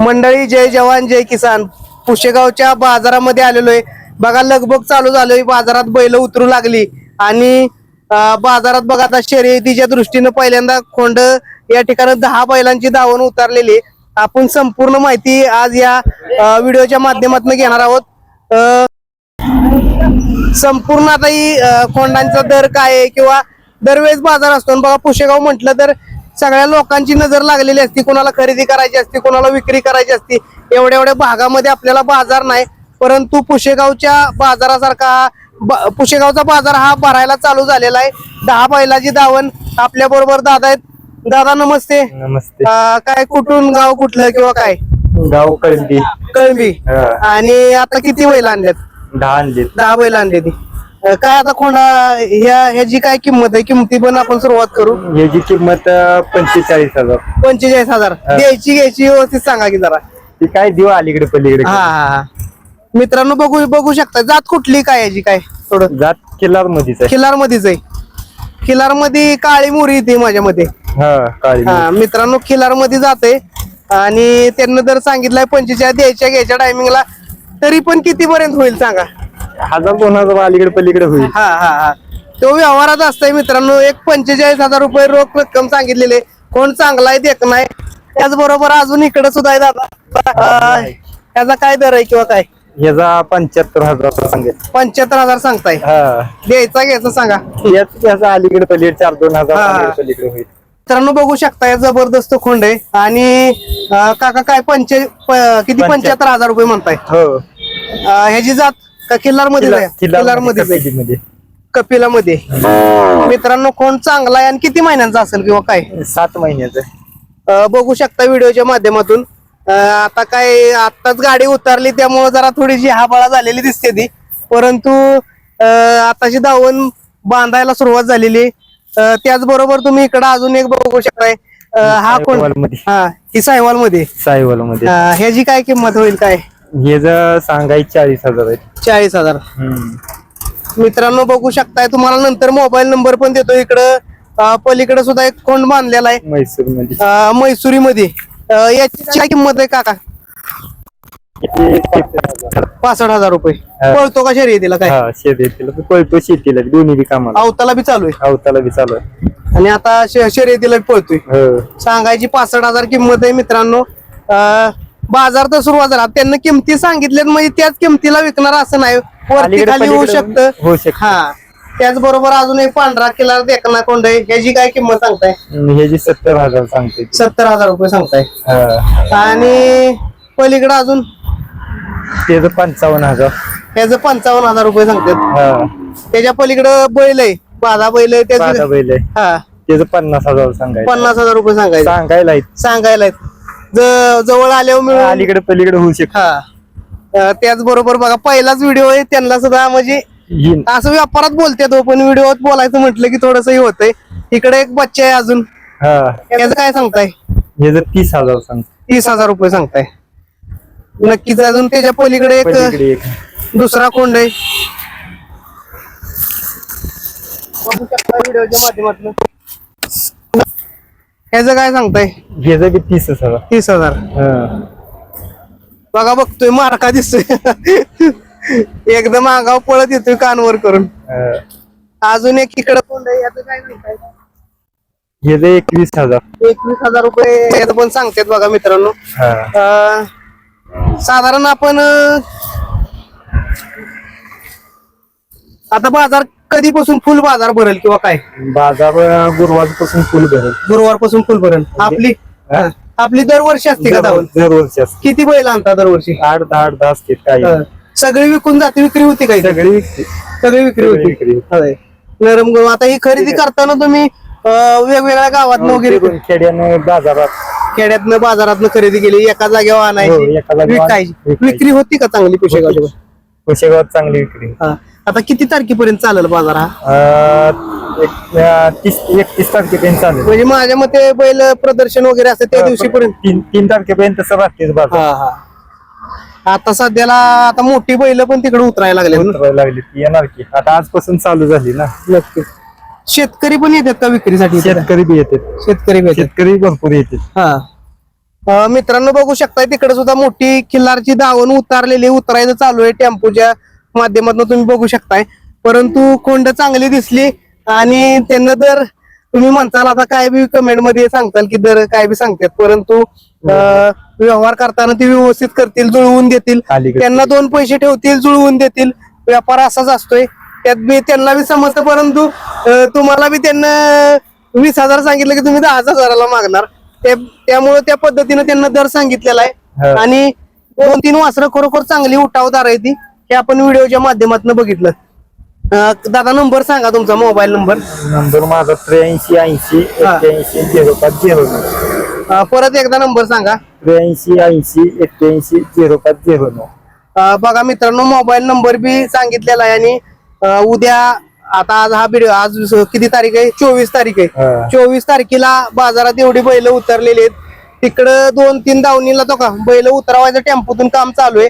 मंडळी जय जवान जय किसान. पुशेगावच्या बाजारामध्ये आलेलो आहे बघा लगबग चालू झालोय. बाजारात बैल उतरू लागली. आणि बाजारात बघा आता शर्यतीच्या दृष्टीनं पहिल्यांदा खोंड या ठिकाणी दहा बैलांची धावण उतरलेली आपण संपूर्ण माहिती आज या व्हिडिओच्या माध्यमातून घेणार आहोत. संपूर्ण आता ही खोंडांचा दर काय आहे किंवा दरवेळेस बाजार असतो. आणि बघा पुशेगाव म्हटलं तर सगळ्या लोकांची नजर लागलेली असती कोणाला खरेदी करायची असते कोणाला विक्री करायची असते एवढ्या एवढ्या भागामध्ये आपल्याला बाजार नाही. परंतु पुशेगावच्या बाजारासारखा ब- पुशेगावचा बाजार हा भरायला चालू झालेला आहे. दहा बैलाची दावण आपल्या बरोबर दादा आहेत. दादा नमस्ते. नमस्ते. काय कुठून गाव कुठलं किंवा काय? गाव कळंबी. कळंबी. आणि आता किती बैल आणल्यात? दहा आणले दहा बैल आणली ती काय आता कोणा ह्या ह्याची काय किंमत आहे? किंमती पण आपण सुरुवात करू. याची किंमत पंचेचाळीस हजार. पंचेचाळीस हजार. द्यायची घ्यायची व्यवस्थित सांगा की जरा. ती काय देऊ अलीकडे पलीकडे. हा हा हा. मित्रांनो बघू बघू शकता. जात कुठली काय याची काय? थोडं. जात किल्लार मध्येच आहे. खिलार मध्येच आहे. खिलारमध्ये काळी मोरी येते माझ्या मध्ये हा काळी हा मित्रांनो खिलारमध्ये जाते आणि त्यांना जर सांगितलंय पंचेचाळीस द्यायच्या घ्यायच्या टायमिंगला तरी पण किती पर्यंत होईल सांगा. हजार दोन हजार अलीकडे पलीकडे होईल. हा हा हा. तो व्यवहारात असतंय मित्रांनो. एक पंचेचाळीस हजार रुपये रोख रक्कम सांगितलेले कोण चांगला आहे देख नाही. त्याचबरोबर अजून इकडे सुद्धा आहे दादा. अं, याचा काय दर आहे किंवा काय? याचा पंच्याहत्तर हजार सांगेल. पंच्याहत्तर हजार सांगताय. हा. द्यायचा घ्यायचा सांगा. याच याचा अलीकडे पलीकडे चार दोन हजार. अलीकडे पलीकडे होईल. मित्रांनो बघू शकताय जबरदस्त खोंड आहे. आणि अं, काका काय पंचे प- किती? पंच्याहत्तर हजार रुपये म्हणताय. हो. अं, ह्याची जात? का किल्लारमध्ये किल्लारमध्ये कपिला मध्ये मित्रांनो खोंड चांगला आहे आणि किती महिन्यांचा असेल किंवा काय? सात महिन्याचं. बघू शकता व्हिडिओच्या माध्यमातून. आता काय आताच गाडी उतरली त्यामुळे जरा थोडीशी हाबाळा झालेली दिसते ती. परंतु आताची दावण बांधायला सुरुवात झालेली. त्याचबरोबर तुम्ही इकडे अजून एक बघू शकताय. हा कोण. हा ही सायवाल मध्ये साईवाल मध्ये ह्याची काय किंमत होईल काय? हे जर सांगायचे चाळीस हजार आहेत. चाळीस हजार. मित्रांनो बघू शकताय तुम्हाला नंतर मोबाईल नंबर पण देतो इकडं. अं, पलीकडे सुद्धा एक कोंड बांधलेला आहे. म्हैसूरमध्ये मैसुरी मध्ये याची काय किंमत आहे काका? पासष्ट हजार रुपये. हा. पळतो का शर्यतीला काय? हा शेतीला पळतो शेतीला दोन्ही बी कामाला. अवताला बी चालू आहे. अवताला बी चालू आहे. आणि आता श- शर्यतीला बी पळतोय. हो. सांगायची पासष्ट हजार किंमत आहे मित्रांनो. अं, बाजार तर सुरुवात झाला. त्यांना किमती सांगितल्यात म्हणजे त्याच किमतीला विकणार असं नाही. वरती खाली होऊ शकतं. होऊ शकतं. हा. त्याचबरोबर अजून एक पांढरा किल्ला देखना कोंड आहे. ह्याची काय किंमत सांगताय? हे जी सत्तर हजार सांगते. सत्तर हजार रुपये सांगताय. हा. आणि पलीकडे अजून? त्याचं पंचावन्न हजार. ह्याचं पंचावन्न हजार रुपये सांगतात. हा. त्याच्या पलीकडं बैल आहे. बाधा बैल आहे. त्याचं बैल आहे. हा. त्याचं पन्नास हजार सांगायचं. पन्नास हजार रुपये सांगायचं. सांगायला. सांगायला. ज- जवळ आल्यावर मिळून अलीकडे पलीकडे होऊ शकत. हा. अं, त्याचबरोबर बघा पहिलाच व्हिडिओ आहे त्यांना सुद्धा म्हणजे येईन. असं व्यापारात बोलतात हो, पण व्हिडिओत बोलायचं म्हटलं की थोडस होतंय. इकडे एक बच्चा आहे अजून. हा. त्याचं काय सांगताय? हे जर तीस हजार सांग. तीस हजार रुपये सांगताय. नक्कीच अजून त्याच्या पलीकडे एक पलीकडे एक. दुसरा कोंड आहे. व्हिडिओच्या माध्यमातून. ह्याचं काय सांगताय? जर बी तीस हजार. तीस हजार. बघा बघतोय मारका दिसतोय. एकदम आगाव पळत येतोय कानवर करून. अजून एक इकडं कोंड आहे याचं काय सांगताय? एकवीस हजार. एकवीस हजार रुपये याचं पण सांगतात बघा मित्रांनो. साधारण आपण अं, आता बाजार कधीपासून फुल बाजार भरेल किंवा काय? बाजार गुरुवारपासून फुल भरेल. गुरुवारपासून फुल भरेल. आपली हा? आपली दरवर्षी असते का दरवर्षी असते. किती बैल आणता दरवर्षी आठ दहा आठ दहा असते काही. अं, सगळी विकून जाते विक्री होती काही सगळी विकते. सगळी विक्री सगळी होती. विक्री होती. होय. नरम गहू. आता ही खरेदी करताना तुम्ही अं, वेगवेगळ्या गावात वगैरे फिरून खेड्यानं बाजारात. खेड्यातनं बाजारातनं खरेदी केली एका जागेवर हो, आणायची जागेवर विकायची. विकायची. विक्री होती का चांगली पुशेगावची कुशेगावात चांगली विक्री. हा. आता किती तारखेपर्यंत चालेल बाजार हा? अं, एक अं, तीस एकतीस तारखेपर्यंत चालेल. म्हणजे माझ्या मते बैल प्रदर्शन वगैरे असते त्या दिवशी पर्यंत तीन तीन तारखेपर्यंत राहतेच बाजार. हा हा. आता सध्याला आता मोठी बैल पण तिकडे उतरायला लागले उतरायला लागली ती येणार की. आता आजपासून चालू झाली ना. नक्की शेतकरी पण येतात का विक्रीसाठी? इथे? शेतकरी बी येते शेतकरी बी येतात. शेतकरी भरपूर येते हा. मित्रांनो बघू शकताय तिकडे सुद्धा मोठी खिल्लारची दावण उतारलेली उतरायचं चालू आहे टेम्पोच्या माध्यमातून तुम्ही बघू शकताय. परंतु खोंड चांगली दिसली आणि त्यांना दर तुम्ही म्हणताल आता काय बी कमेंटमध्ये सांगताल की दर काय बी सांगतात. परंतु व्यवहार करताना ते व्यवस्थित करतील जुळवून देतील. त्यांना दोन पैसे ठेवतील जुळवून देतील. व्यापार असाच असतोय. त्यात बी त्यांना बी समजतं परंतु तुम्हाला बी त्यांना वीस हजार सांगितलं की तुम्ही दहा हजाराला मागणार. त्यामुळे त्या पद्धतीने त्यांना दर सांगितलेला आहे. आणि दोन तीन वासरं खरोखर चांगली उठावदार आहे ती हे आपण व्हिडिओच्या माध्यमातून बघितलं. दादा नंबर सांगा तुमचा मोबाईल नंबर. नंबर माझा त्र्याऐंशी ऐंशी. एक्क्याऐंशी झिरो पाच झिरो नऊ. परत एकदा नंबर सांगा. त्र्याऐंशी ऐंशी एक्क्याऐंशी झिरो पाच झिरो नऊ. बघा मित्रांनो मोबाईल नंबर बी सांगितलेला आहे आणि उद्या आता आज हा व्हिडिओ आज किती तारीख आहे? चोवीस तारीख आहे. चोवीस तारखेला बाजारात एवढी बैल उतरलेली आहेत. तिकडं दोन तीन दावणीला तो का बैल उतरवायचं टेम्पोतून काम चालू आहे.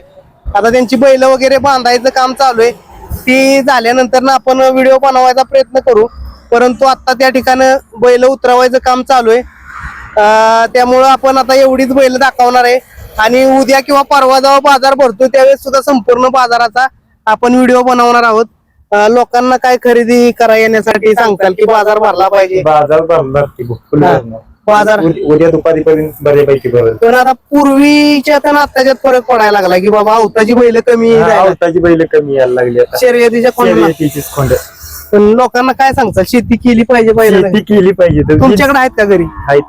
आता त्यांची बैल वगैरे बांधायचं काम चालू आहे. ती झाल्यानंतर ना आपण व्हिडिओ बनवायचा प्रयत्न करू. परंतु आता त्या ठिकाणी बैल उतरवायचं काम चालू आहे. त्यामुळं आपण आता एवढीच बैल दाखवणार आहे. आणि उद्या किंवा परवा जेव्हा बाजार भरतो त्यावेळेस सुद्धा संपूर्ण बाजाराचा आपण व्हिडिओ बनवणार आहोत. अं, लोकांना काय खरेदी करा येण्यासाठी सांगताल की बाजार भरला पाहिजे? बाजार भरणार की फुल हा. भरणार. बाजार. उद्या उद्या दुपारीपर्यंत बऱ्यापैकी भरेल. पण आता पूर्वीच्या तर आत्ताच्यात फरक पडायला लागला की बाबा अवताची बैल कमी हा, जायला. आवताची बैल कमी यायला लागली आता. शर्यतीच्या कोणाला शर्यतीचीच खोंड. पण लोकांना काय सांगतात शेती केली पाहिजे शेती केली पाहिजे. तर तुमच्याकडे आहेत का घरी? आहेत.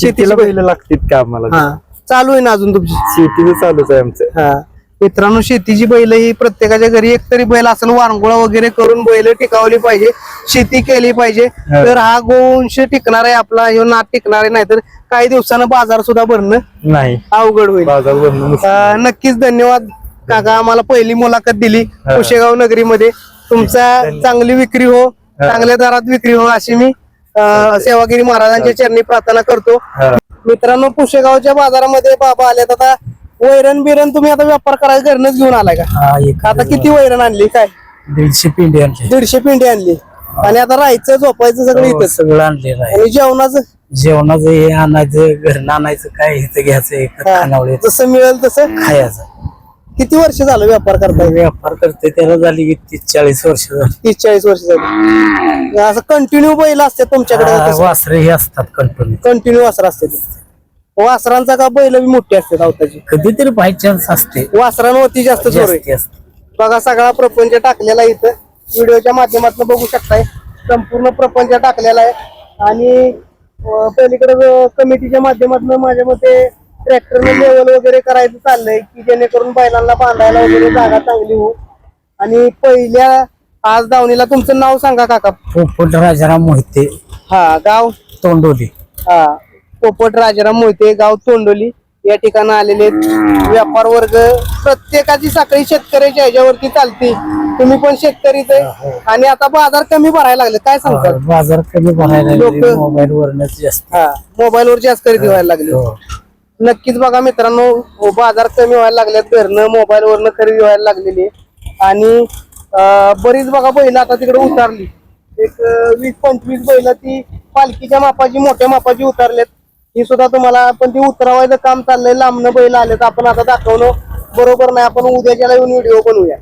शेतीला बैल. लागतील का आम्हाला हा चालू आहे ना अजून तुमची? शेतीचं चालूच आहे आमचं. हा. मित्रांनो शेतीची बैल ही प्रत्येकाच्या घरी एक तरी बैल असेल वारंगुळा वगैरे करून बैल टिकावली पाहिजे शेती केली पाहिजे हा. तर हा गोवंश टिकणार आहे आपला ह्यो नाद टिकणार आहे नाहीतर काही दिवसानं बाजार सुद्धा भरणं नाही अवघड होईल बाजार भरणं मुश्किल. अं, नक्कीच धन्यवाद काका आम्हाला पहिली मुलाखत दिली हा. कुशेगाव नगरीमध्ये तुमचा चांगली विक्री हो चांगल्या दरात विक्री हो अशी मी अं, सेवागिरी महाराजांच्या चरणी प्रार्थना करतो हा. मित्रांनो पुशेगावच्या बाजारामध्ये बाबा आलेत आता वैरण बिरण तुम्ही आता व्यापार करायला घरनच घेऊन आलाय का? हा एक आता किती वैरण आणली काय? दीडशे पिंडी आणले. दीडशे पिंडी आणली. आणि आता राहायचं झोपायचं सगळं हो, इथंच. सगळं आणलेलं आहे. आणि जेवणाचं? जेवणाचं हे आणायचं घरनं आणायचं काय इथं घ्यायचं एक हा, खानावळे जसं मिळेल तसं? खायचं. किती वर्ष झालं व्यापार करताय? व्यापार करते त्याला झाली की तीस चाळीस वर्ष झाली. तीस चाळीस वर्ष झाली. असं कंटिन्यू बैल असते तुमच्याकडे हा, वासरे हे असतात कंटिन्यू कंटिन्यू वासर असते वासरांचा का बैल बी मोठी असते धावताची कधीतरी बाय चान्स असते. वासरांवरती जास्त जोर आहे. जास्ती असते. बघा सगळा प्रपंच टाकलेला आहे इथं. व्हिडिओच्या माध्यमातून बघू शकताय. संपूर्ण प्रपंच टाकलेला आहे. आणि अं, पलीकडे कमिटीच्या माध्यमातून माझ्या मते ट्रॅक्टरने लेवल वगैरे करायचं चाललंय की जेणेकरून बैलांना बांधायला वगैरे जागा चांगली हो आणि पहिल्या आज दावणीला तुमचं नाव सांगा काका. पोपट राजाराम मोहिते. हा गाव? तोंडोली. हा. पोपट राजाराम मोहिते गाव तोंडोली या ठिकाणी आलेले आहेत. व्यापार वर्ग प्रत्येकाची साखळी शेतकऱ्याच्या ह्याच्यावरती चालते. तुम्ही पण शेतकरीच आहे. आणि आता बाजार कमी भरायला लागले. काय सांगतात? बाजार कमी भरायला लोकं- मोबाईल वरनच जास्त. हा मोबाईल वर जास्त खरेदी व्हायला लागली. हो. नक्कीच बघा मित्रांनो हो, बाजार कमी व्हायला लागलेत. घरनं मोबाईल वरनं खरेदी व्हायला लागलेली आहे. आणि बरीच बघा बैल आता तिकडे उतारली. एक वीस पंचवीस बैल ती पालखीच्या मापाची मोठ्या मापाची उतरलेत ही सुद्धा तुम्हाला पण ती उतरवायचं काम चाललंय लांबनं बैल आलेत आपण आता दाखवणं बरोबर नाही आपण उद्याच्याला येऊन व्हिडिओ बनवूया.